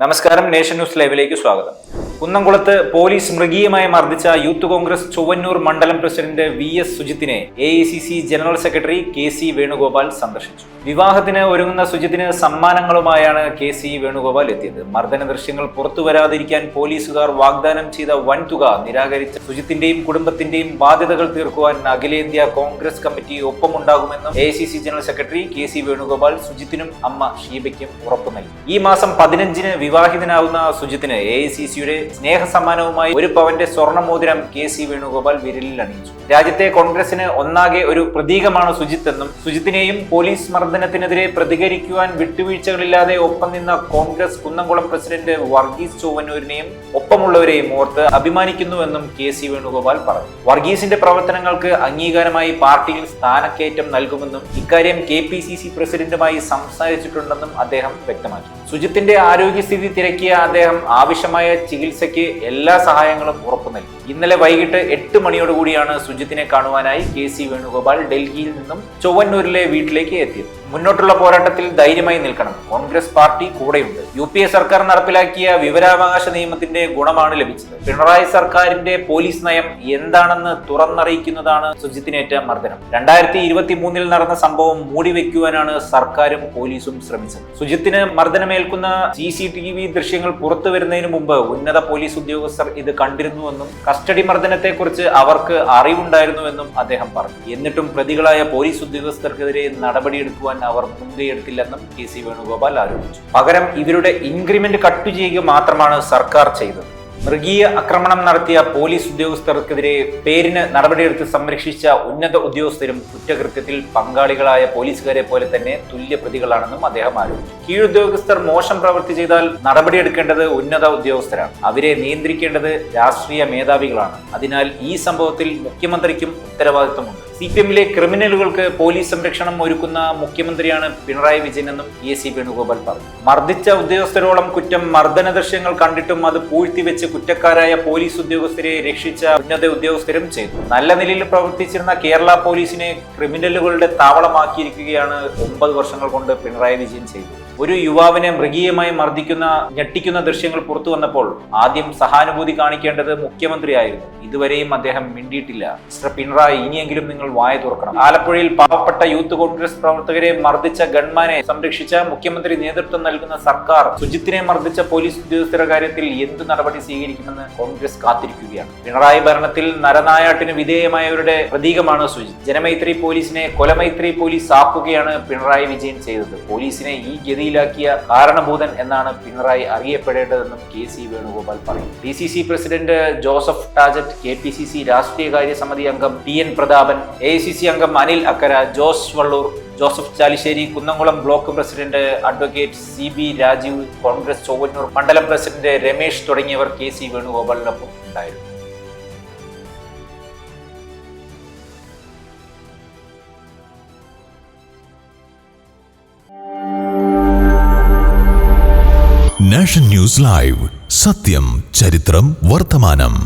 നമസ്കാരം. Nation news ലൈവിലേക്ക് സ്വാഗതം. കുന്നംകുളത്ത് പോലീസ് മൃഗീയമായി മർദ്ദിച്ച യൂത്ത് കോൺഗ്രസ് ചൊവ്വന്നൂർ മണ്ഡലം president V S സുജിത്തിനെ A general secretary K C Venugopal സന്ദർശിച്ചു. വിവാഹത്തിന് ഒരുങ്ങുന്ന സുജിത്തിന് സമ്മാനങ്ങളുമായാണ് കെ സി വേണുഗോപാൽ എത്തിയത്. മർദ്ദന ദൃശ്യങ്ങൾ പുറത്തു വരാതിരിക്കാൻ പോലീസുകാർ വാഗ്ദാനം ചെയ്ത വൻതുക നിരാകരിച്ച സുജിത്തിന്റെയും കുടുംബത്തിന്റെയും ബാധ്യതകൾ തീർക്കുവാൻ അഖിലേന്ത്യാ Congress committee ഒപ്പമുണ്ടാകുമെന്നും A general secretary K C Venugopal സുജിത്തിനും അമ്മ ഷീബയ്ക്കും ഉറപ്പു നൽകി ഈ മാസം പതിനഞ്ചിന് വിവാഹിതനാവുന്ന സുജിത്തിന് എ ഐ സി സിയുടെ സ്നേഹ സമ്മാനവുമായി ഒരു പവന്റെ സ്വർണമോതിരം കെ സി വേണുഗോപാൽ വിരലിൽ അണിയിച്ചു. രാജ്യത്തെ കോൺഗ്രസിന് ഒന്നാകെ ഒരു പ്രതീകമാണ് സുജിത്ത് എന്നും സുജിത്തിനെയും പോലീസ് മർദ്ദനത്തിനെതിരെ പ്രതികരിക്കുവാൻ വിട്ടുവീഴ്ചകളില്ലാതെ ഒപ്പം നിന്ന കോൺഗ്രസ് കുന്നംകുളം പ്രസിഡന്റ് വർഗീസ് ചൊവ്വന്നൂരിനെയും ഒപ്പമുള്ളവരെയും ഓർത്ത് അഭിമാനിക്കുന്നുവെന്നും കെ സി വേണുഗോപാൽ പറഞ്ഞു. വർഗീസിന്റെ പ്രവർത്തനങ്ങൾക്ക് അംഗീകാരമായി പാർട്ടിയിൽ സ്ഥാനക്കയറ്റം നൽകുമെന്നും ഇക്കാര്യം കെ പി സി സി പ്രസിഡന്റുമായി സംസാരിച്ചിട്ടുണ്ടെന്നും അദ്ദേഹം വ്യക്തമാക്കി. സുജിത്തിന്റെ ആരോഗ്യസ്ഥിതി തിരക്കിയ അദ്ദേഹം ആവശ്യമായ ചികിത്സയ്ക്ക് എല്ലാ സഹായങ്ങളും ഉറപ്പു നൽകി ഇന്നലെ വൈകിട്ട് എട്ട് മണിയോടുകൂടിയാണ് സുജിത്തിനെ കാണുവാനായി കെ സി വേണുഗോപാൽ ഡൽഹിയിൽ നിന്നും ചൊവ്വന്നൂരിലെ വീട്ടിലേക്ക് എത്തിയത്. മുന്നോട്ടുള്ള പോരാട്ടത്തിൽ ധൈര്യമായി നിൽക്കണം. കോൺഗ്രസ് പാർട്ടി കൂടെയുണ്ട്. യു പി എ സർക്കാർ നടപ്പിലാക്കിയ വിവരാവകാശ നിയമത്തിന്റെ ഗുണമാണ് ലഭിച്ചത്. പിണറായി സർക്കാരിന്റെ പോലീസ് നയം എന്താണെന്ന് തുറന്നറിയിക്കുന്നതാണ് സുജിത്തിനേറ്റ മർദ്ദനം. രണ്ടായിരത്തി ഇരുപത്തി മൂന്നിൽ നടന്ന സംഭവം മൂടിവെക്കുവാനാണ് സർക്കാരും പോലീസും ശ്രമിച്ചത്. സുജിത്തിന് മർദ്ദനമേൽക്കുന്ന സി സി ടി വി ദൃശ്യങ്ങൾ പുറത്തു വരുന്നതിന് മുമ്പ് ഉന്നത പോലീസ് ഉദ്യോഗസ്ഥർ ഇത് കണ്ടിരുന്നുവെന്നും കസ്റ്റഡി മർദ്ദനത്തെക്കുറിച്ച് അവർക്ക് അറിവുണ്ടായിരുന്നുവെന്നും അദ്ദേഹം പറഞ്ഞു. എന്നിട്ടും പ്രതികളായ പോലീസ് ഉദ്യോഗസ്ഥർക്കെതിരെ നടപടിയെടുക്കുവാൻ അവർ മുൻകൈയെടുത്തില്ലെന്നും കെ സി വേണുഗോപാൽ ആരോപിച്ചു. പകരം ഇവരുടെ ഇൻക്രിമെന്റ് കട്ട് ചെയ്യുക മാത്രമാണ് സർക്കാർ ചെയ്തത്. മൃഗീയ ആക്രമണം നടത്തിയ പോലീസ് ഉദ്യോഗസ്ഥർക്കെതിരെ പേരിന് നടപടിയെടുത്ത് സംരക്ഷിച്ച ഉന്നത ഉദ്യോഗസ്ഥരും കുറ്റകൃത്യത്തിൽ പങ്കാളികളായ പോലീസുകാരെ പോലെ തന്നെ തുല്യ പ്രതികളാണെന്നും അദ്ദേഹം ആരോപിച്ചു. കീഴുദ്യോഗസ്ഥർ മോശം പ്രവൃത്തി ചെയ്താൽ നടപടിയെടുക്കേണ്ടത് ഉന്നത ഉദ്യോഗസ്ഥരാണ്. അവരെ നിയന്ത്രിക്കേണ്ടത് രാഷ്ട്രീയ മേധാവികളാണ്. അതിനാൽ ഈ സംഭവത്തിൽ മുഖ്യമന്ത്രിക്കും ഉത്തരവാദിത്വമുണ്ട്. സി പി എമ്മിലെ ക്രിമിനലുകൾക്ക് പോലീസ് സംരക്ഷണം ഒരുക്കുന്ന മുഖ്യമന്ത്രിയാണ് പിണറായി വിജയനെന്നും എ സി വേണുഗോപാൽ പറഞ്ഞു. മർദ്ദിച്ച ഉദ്യോഗസ്ഥരോളം കുറ്റം മർദ്ദന ദൃശ്യങ്ങൾ കണ്ടിട്ടും അത് പൂഴ്ത്തിവെച്ച് കുറ്റക്കാരായ പോലീസ് ഉദ്യോഗസ്ഥരെ രക്ഷിച്ച ഉന്നത ഉദ്യോഗസ്ഥരും ചെയ്തു. നല്ല നിലയിൽ പ്രവർത്തിച്ചിരുന്ന കേരള പോലീസിനെ ക്രിമിനലുകളുടെ താവളമാക്കിയിരിക്കുകയാണ് ഒമ്പത് വർഷങ്ങൾ കൊണ്ട് പിണറായി വിജയൻ ചെയ്തു ഒരു യുവാവിനെ മൃഗീയമായി മർദ്ദിക്കുന്ന ഞെട്ടിക്കുന്ന ദൃശ്യങ്ങൾ പുറത്തു വന്നപ്പോൾ ആദ്യം സഹാനുഭൂതി കാണിക്കേണ്ടത് മുഖ്യമന്ത്രിയായിരുന്നു. ഇതുവരെയും അദ്ദേഹം മിണ്ടിയിട്ടില്ല. മിസ്റ്റർ പിണറായി ഇനിയെങ്കിലും നിങ്ങൾ വായ തുറക്കണം. ആലപ്പുഴയിൽ പാവപ്പെട്ട യൂത്ത് കോൺഗ്രസ് പ്രവർത്തകരെ മർദ്ദിച്ച ഗൺമാനെ സംരക്ഷിച്ച മുഖ്യമന്ത്രി നേതൃത്വം നൽകുന്ന സർക്കാർ സുജിത്തിനെ മർദ്ദിച്ച പോലീസ് ഉദ്യോഗസ്ഥരുടെ കാര്യത്തിൽ എന്ത് നടപടി സ്വീകരിക്കുമെന്ന് കോൺഗ്രസ് കാത്തിരിക്കുകയാണ്. പിണറായി ഭരണത്തിൽ നരനായാട്ടിന് വിധേയമായവരുടെ പ്രതീകമാണ് സുജിത് ജനമൈത്രി പോലീസിനെ കൊലമൈത്രി പോലീസ് ആക്കുകയാണ് പിണറായി വിജയൻ ചെയ്തത്. പോലീസിനെ ഈ ഗതിയിലാക്കിയ കാരണഭൂതൻ എന്നാണ് പിണറായി അറിയപ്പെടേണ്ടതെന്നും കെ സി വേണുഗോപാൽ പറയും D C C president Joseph Tajet K P C C രാഷ്ട്രീയകാര്യ സമിതി അംഗം T N Prathapan A C C അംഗം Anil Akkara Jose Vallur Joseph Chalissery Kunnamkulam block president advocate C B Rajeev Congress Chowwannur മണ്ഡലം president Ramesh തുടങ്ങിയവർ K C വേണുഗോപാലിനൊപ്പം ഉണ്ടായിരുന്നു. Nation news live. സത്യം ചരിത്രം വർത്തമാനം.